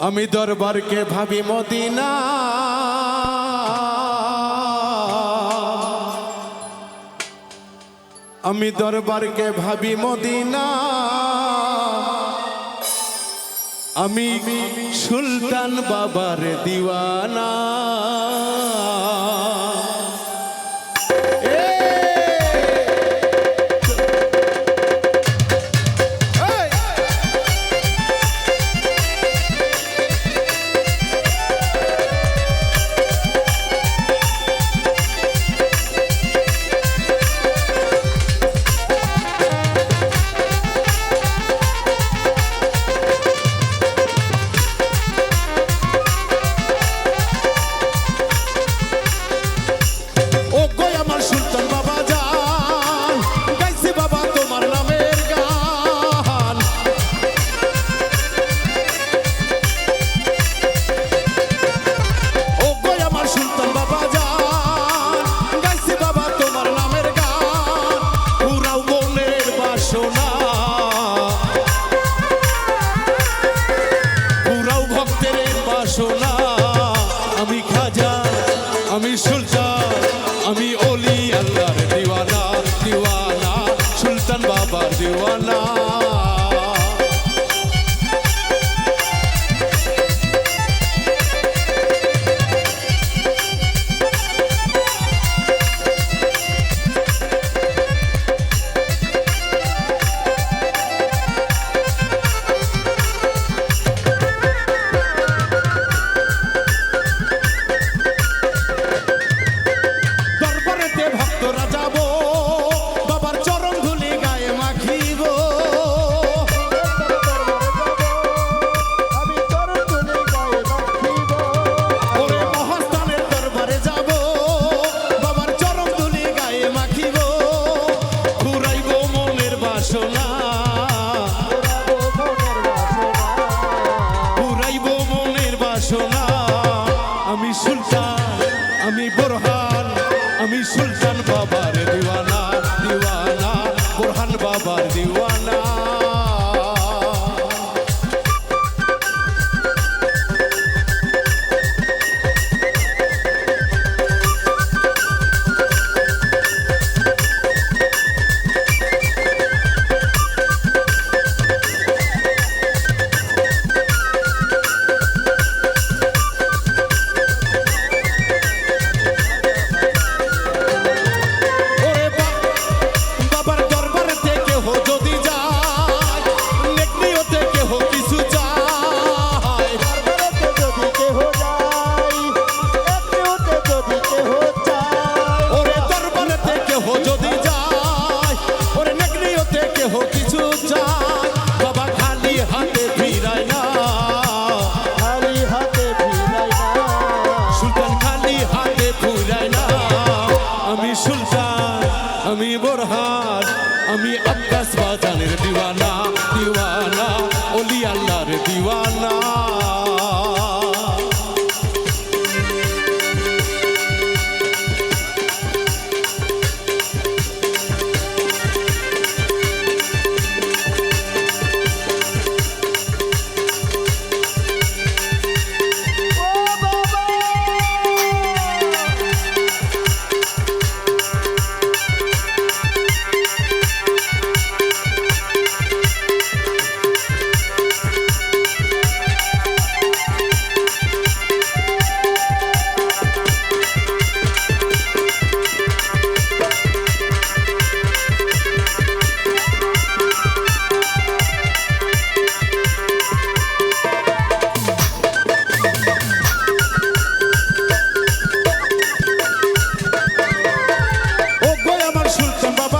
আমি দরবারকে ভাবি মদিনা। আমি দরবারকে ভাবি মদিনা। আমি সুলতান বাবার দিওয়ানা। আবার দিওয়ানা sultan. Some Baba